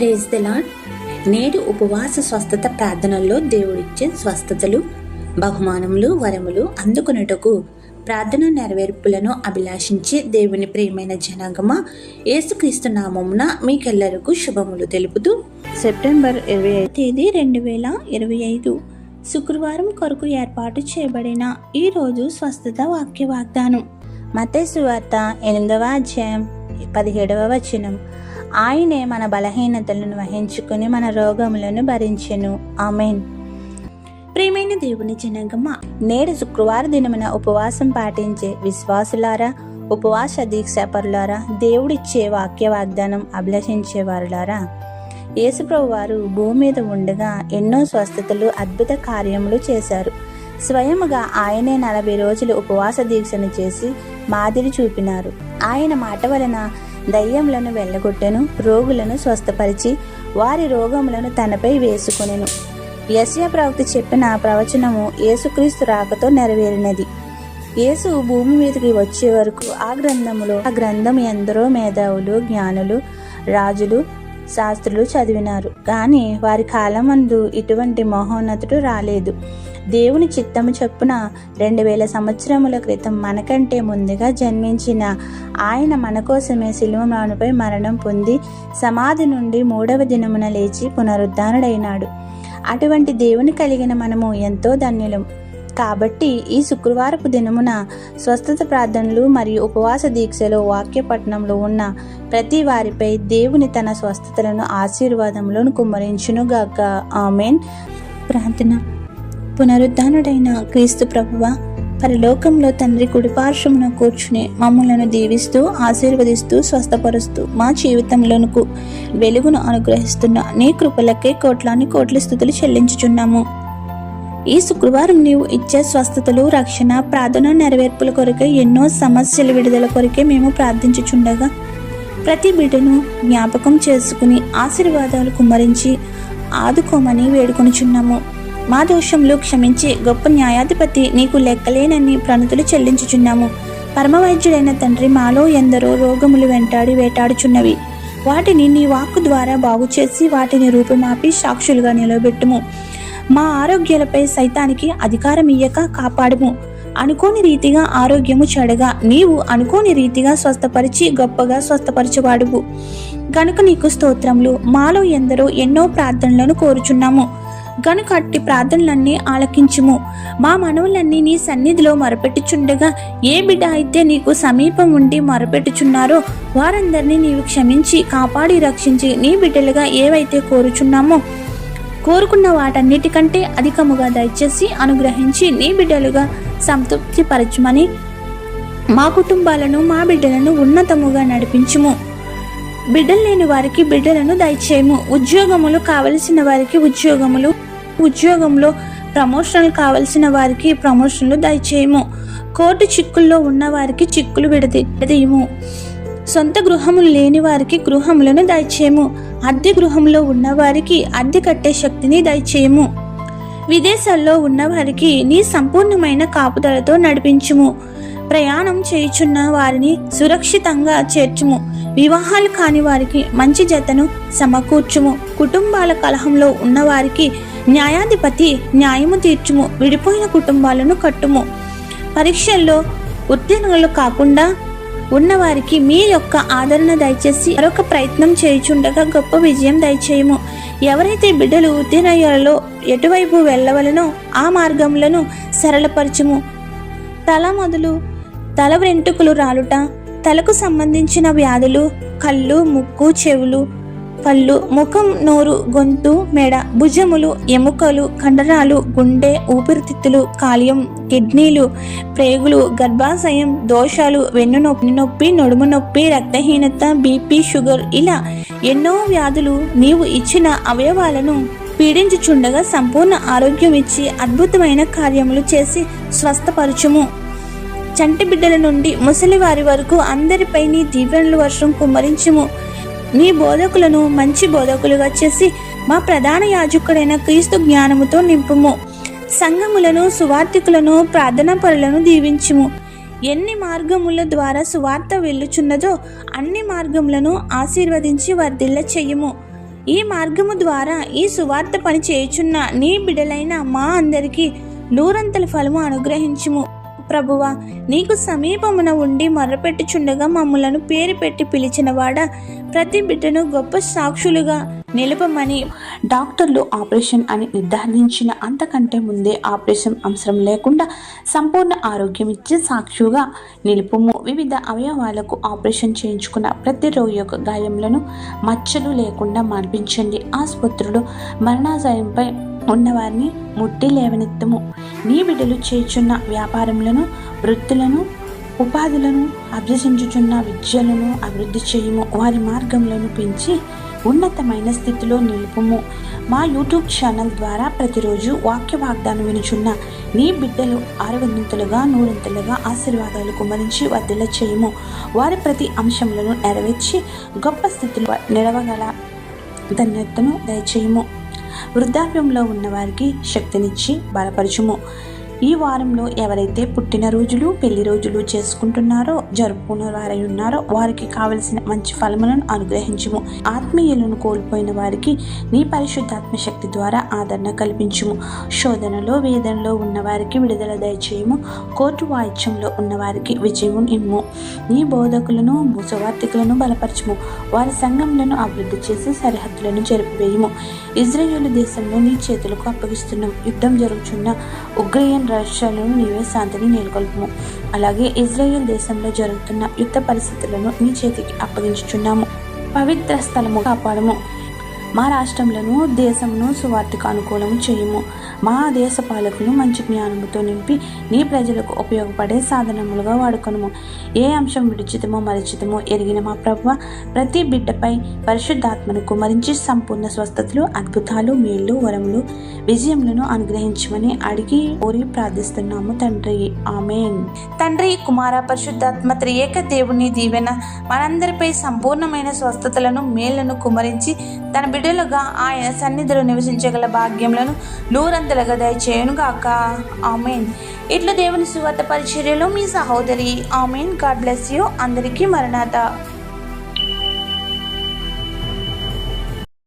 Praise the lord నేడు ఉపవాస స్వస్థత ప్రార్థనల్లో దేవుడిచ్చే స్వస్థతలు బహుమానములు వరములు అందుకున్నటకు ప్రార్థన నెరవేర్పులను అభిలాషించి దేవుని ప్రియమైన జనాంగమ యేసుక్రీస్తు నామమున మీకెల్లరకు శుభములు తెలుపుతూ సెప్టెంబర్ ఇరవై తేదీ రెండు వేల ఇరవై ఐదు. శుక్రవారం కొరకు ఏర్పాటు చేయబడిన ఈ రోజు స్వస్థత వాక్య వాగ్దానం. మతేసు వార్త ఎనిమిదవ అధ్యాయం పదిహేడవ వచనం. ఆయనే మన బలహీనతలను వహించుకుని మన రోగములను భరించెను. ఆమెన్. ప్రియమైన దేవుని జనగమ్మ నేడు శుక్రవార దినమున ఉపవాసం పాటించే విశ్వాసులారా ఉపవాస దీక్షపరులారా దేవుడిచ్చే వాక్య వాగ్దానం అభిలషించేవారులారా యేసుప్రభు వారు భూమి మీద ఉండగా ఎన్నో స్వస్థతలు అద్భుత కార్యములు చేశారు. స్వయముగా ఆయనే నలభై రోజులు ఉపవాస దీక్షను చేసి మాదిరి చూపినారు. ఆయన మాట వలన దయ్యములను వెళ్ళగొట్టెను రోగులను స్వస్థపరిచి వారి రోగములను తనపై వేసుకొనెను. యస్యా ప్రవక్త చెప్పిన ప్రవచనము యేసుక్రీస్తు రాకతో నెరవేరినది. యేసు భూమి మీదకి వచ్చే వరకు ఆ గ్రంథములో ఆ గ్రంథం ఎందరో మేధావులు జ్ఞానులు రాజులు శాస్త్రులు చదివినారు. కానీ వారి కాలమందు ఇటువంటి మహోన్నతుడు రాలేదు. దేవుని చిత్తము చొప్పున రెండు వేల సంవత్సరముల క్రితం మనకంటే ముందుగా జన్మించిన ఆయన మన కోసమే శిలువమానుపై మరణం పొంది సమాధి నుండి మూడవ దినమున లేచి పునరుద్ధానుడైనాడు. అటువంటి దేవుని కలిగిన మనము ఎంతో ధన్యులం. కాబట్టి ఈ శుక్రవారపు దినమున స్వస్థత ప్రార్థనలు మరియు ఉపవాస దీక్షలో వాక్య పట్టణంలో ఉన్న ప్రతి వారిపై దేవుని తన స్వస్థతలను ఆశీర్వాదంలో కుమ్మరించునుగాక. ఆమెన్. ప్రార్థన. పునరుద్ధానుడైన క్రీస్తు ప్రభువ పరలోకంలో తండ్రి కుడిపార్శ్వమున కూర్చుని మమ్మలను దీవిస్తూ ఆశీర్వదిస్తూ స్వస్థపరుస్తూ మా జీవితంలోనుకు వెలుగును అనుగ్రహిస్తున్న నీ కృపలకే కోట్లాని కోట్ల స్థుతులు చెల్లించుచున్నాము. ఈ శుక్రవారం నీవు ఇచ్చే స్వస్థతలు రక్షణ ప్రార్థన నెరవేర్పుల కొరకే ఎన్నో సమస్యల విడుదల కొరకే మేము ప్రార్థించుచుండగా ప్రతి బిడ్డను జ్ఞాపకం చేసుకుని ఆశీర్వాదాలు కుమ్మరించి ఆదుకోమని వేడుకొనుచున్నాము. మా దోషంలో క్షమించి గొప్ప న్యాయాధిపతి నీకు లెక్కలేనని ప్రణతులు చెల్లించుచున్నాము. పరమవైద్యుడైన తండ్రి మాలో ఎందరో రోగములు వెంటాడి వేటాడుచున్నవి. వాటిని నీ వాక్కు ద్వారా బాగు చేసి వాటిని రూపుమాపి సాక్షులుగా నిలబెట్టుము. మా ఆరోగ్యాలపై సైతానికి అధికారం ఇయ్యక కాపాడుము. అనుకోని రీతిగా ఆరోగ్యము చెడగా నీవు అనుకోని రీతిగా స్వస్థపరిచి గొప్పగా స్వస్థపరచువాడువు గనుక నీకు స్తోత్రములు మాలో ఎందరో ఎన్నో ప్రార్థనలను కోరుచున్నాము. గనుక అట్టి ప్రార్థనలన్నీ ఆలకించుము. మా మనవులన్నీ నీ సన్నిధిలో మొరపెట్టుచుండగా ఏ బిడ్డ అయితే నీకు సమీపం ఉండి మొరపెట్టుచున్నారో వారందరినీ నీవు క్షమించి కాపాడి రక్షించి నీ బిడ్డలుగా ఏవైతే కోరుచున్నామో కోరుకున్న వాటన్నిటికంటే అధికముగా దయచేసి అనుగ్రహించి నీ బిడ్డలుగా సంతృప్తి పరచుమని మా కుటుంబాలను మా బిడ్డలను ఉన్నతముగా నడిపించుము. బిడ్డలు లేని వారికి బిడ్డలను దయచేయము. ఉద్యోగములు కావలసిన వారికి ఉద్యోగములు ఉద్యోగంలో ప్రమోషన్లు కావలసిన వారికి ప్రమోషన్లు దయచేయము. కోర్టు చిక్కుల్లో ఉన్న వారికి చిక్కులు విడదీయము. సొంత గృహములు లేని వారికి గృహములను దయచేయము. అద్దె గృహంలో ఉన్నవారికి అద్దె కట్టే శక్తిని దయచేయము. విదేశాల్లో ఉన్నవారికి నీ సంపూర్ణమైన కాపుదలతో నడిపించుము. ప్రయాణం చేయుచున్న వారిని సురక్షితంగా చేర్చుము. వివాహాలు కాని వారికి మంచి జతను సమకూర్చుము. కుటుంబాల కలహంలో ఉన్నవారికి న్యాయాధిపతి న్యాయము తీర్చుము. విడిపోయిన కుటుంబాలను కట్టుము. పరీక్షల్లో ఉత్తీర్ణులు కాకుండా ఉన్నవారికి మీ యొక్క ఆదరణ దయచేసి మరొక ప్రయత్నం చేయుచుండగా గొప్ప విజయం దయచేయము. ఎవరైతే బిడ్డలు ఉత్తీర్ణయ్యలో ఎటువైపు వెళ్ళవలనో ఆ మార్గములను సరళపరచము. తల మొదలు తల వెంట్రుకలు రాలుట. తలకు సంబంధించిన వ్యాధులు కళ్ళు ముక్కు చెవులు పళ్ళు ముఖం నోరు గొంతు మెడ భుజములు ఎముకలు కండరాలు గుండె ఊపిరితిత్తులు కాలియం కిడ్నీలు ప్రేగులు గర్భాశయం దోషాలు వెన్ను నొప్పి నొప్పి నడుము నొప్పి రక్తహీనత బీపీ షుగర్ ఇలా ఎన్నో వ్యాధులు నీవు ఇచ్చిన అవయవాలను పీడించుచుండగా సంపూర్ణ ఆరోగ్యం ఇచ్చి అద్భుతమైన కార్యములు చేసి స్వస్థపరచుము. చంటి బిడ్డల నుండి ముసలి వారి వరకు అందరిపై నీ దీవెనలు వర్షం కుమ్మరించుము. నీ బోధకులను మంచి బోధకులుగా చేసి మా ప్రధాన యాజకుడైన క్రీస్తు జ్ఞానముతో నింపుము. సంఘములను సువార్థికులను ప్రార్థనా పరులను దీవించుము. ఎన్ని మార్గముల ద్వారా సువార్త వెళ్ళుచున్నదో అన్ని మార్గములను ఆశీర్వదించి వర్ధిల్ల చెయ్యము ఈ మార్గము ద్వారా ఈ సువార్త పని చేయుచున్న నీ బిడలైన మా అందరికీ నూరంతల ఫలము అనుగ్రహించుము. ప్రభువా నీకు సమీపమున ఉండి మొర్రపెట్టుచుండగా మమ్ములను పేరు పెట్టి పిలిచినవాడ ప్రతి బిడ్డను గొప్ప సాక్షులుగా నిలపమని డాక్టర్లు ఆపరేషన్ అని నిర్ధారించిన అంతకంటే ముందే ఆపరేషన్ అవసరం లేకుండా సంపూర్ణ ఆరోగ్యం ఇచ్చే సాక్షిగా నిలుపుము. వివిధ అవయవాలకు ఆపరేషన్ చేయించుకున్న ప్రతి రోగి యొక్క గాయములను మచ్చలు లేకుండా మార్పించండి. ఆసుపత్రులు మరణాశయంపై ఉన్నవారిని ముట్టి లేవనెత్తము. నీ బిడ్డలు చేర్చున్న వ్యాపారములను వృత్తులను ఉపాధులను అభ్యసించుచున్న విద్యలను అభివృద్ధి చేయము. వారి మార్గములను పెంచి ఉన్నతమైన స్థితిలో నిలుపుము. మా యూట్యూబ్ ఛానల్ ద్వారా ప్రతిరోజు వాక్య వాగ్దానం వినుచున్న నీ బిడ్డలు ఆరవంతులుగా నూరంతులుగా ఆశీర్వాదాలు కుమరించి వర్ధిల్ల చేయము. వారి ప్రతి అంశములను నెరవేర్చి గొప్ప స్థితిలో నిలవగల ధన్యతను దయచేయము. వృద్ధాప్యంలో ఉన్నవారికి శక్తినిచ్చి బలపరచుము. ఈ వారంలో ఎవరైతే పుట్టినరోజులు పెళ్ళి రోజులు చేసుకుంటున్నారో జరుపుకున్న వారై ఉన్నారో వారికి కావలసిన మంచి ఫలములను అనుగ్రహించుము. ఆత్మీయులను కోల్పోయిన వారికి నీ పరిశుద్ధాత్మ శక్తి ద్వారా ఆదరణ కల్పించుము. శోధనలో వేదనలో ఉన్నవారికి విడుదల దయచేయము. కోర్టు వాయిద్యంలో ఉన్నవారికి విజయము ఇమ్ము. నీ బోధకులను సువార్థికులను బలపరచము. వారి సంఘములను అభివృద్ధి చేసి సరిహద్దులను జరిపివేయము ఇజ్రాయేల్ దేశంలో నీ చేతులకు అప్పగిస్తున్నాం. యుద్ధం జరుగుతున్న ఉగ్రయన్ రాష్ట్రాలను నీవే శాంతిని నెలకొల్పము. అలాగే ఇజ్రాయెల్ దేశంలో జరుగుతున్న యుద్ధ పరిస్థితులను నీ చేతికి అప్పగించుచున్నాము. పవిత్ర స్థలము కాపాడము. మా రాష్ట్రంలోను దేశమును సువార్తకు అనుకూలము చేయము. మా దేశ పాలకులు మంచి జ్ఞానముతో నింపి నీ ప్రజలకు ఉపయోగపడే సాధనములుగా వాడుకొనుము. ఏ అంశం విడిచితమో మరిచితమో ఎరిగిన మా ప్రభు ప్రతి బిడ్డపై పరిశుద్ధాత్మను కుమరించి సంపూర్ణ స్వస్థతలు అద్భుతాలు మేళ్ళు వరములు విజయములను అనుగ్రహించమని అడిగి ఓరి ప్రార్థిస్తున్నాము తండ్రి. ఆమెన్. తండ్రి కుమార పరిశుద్ధాత్మ త్రియేక దేవుని దీవెన మనందరిపై సంపూర్ణమైన స్వస్థతలను మేళ్ళను కుమరించి తన బిడ్డలుగా ఆయన సన్నిధిలో నివసించగల భాగ్యములను నూరంతలుగా దయచేయునుగాక ఆమెన్. ఇట్లా దేవుని సువార్త పరిచర్యలో మీ సహోదరి ఆమెన్. God bless you. అందరికీ మరణాత.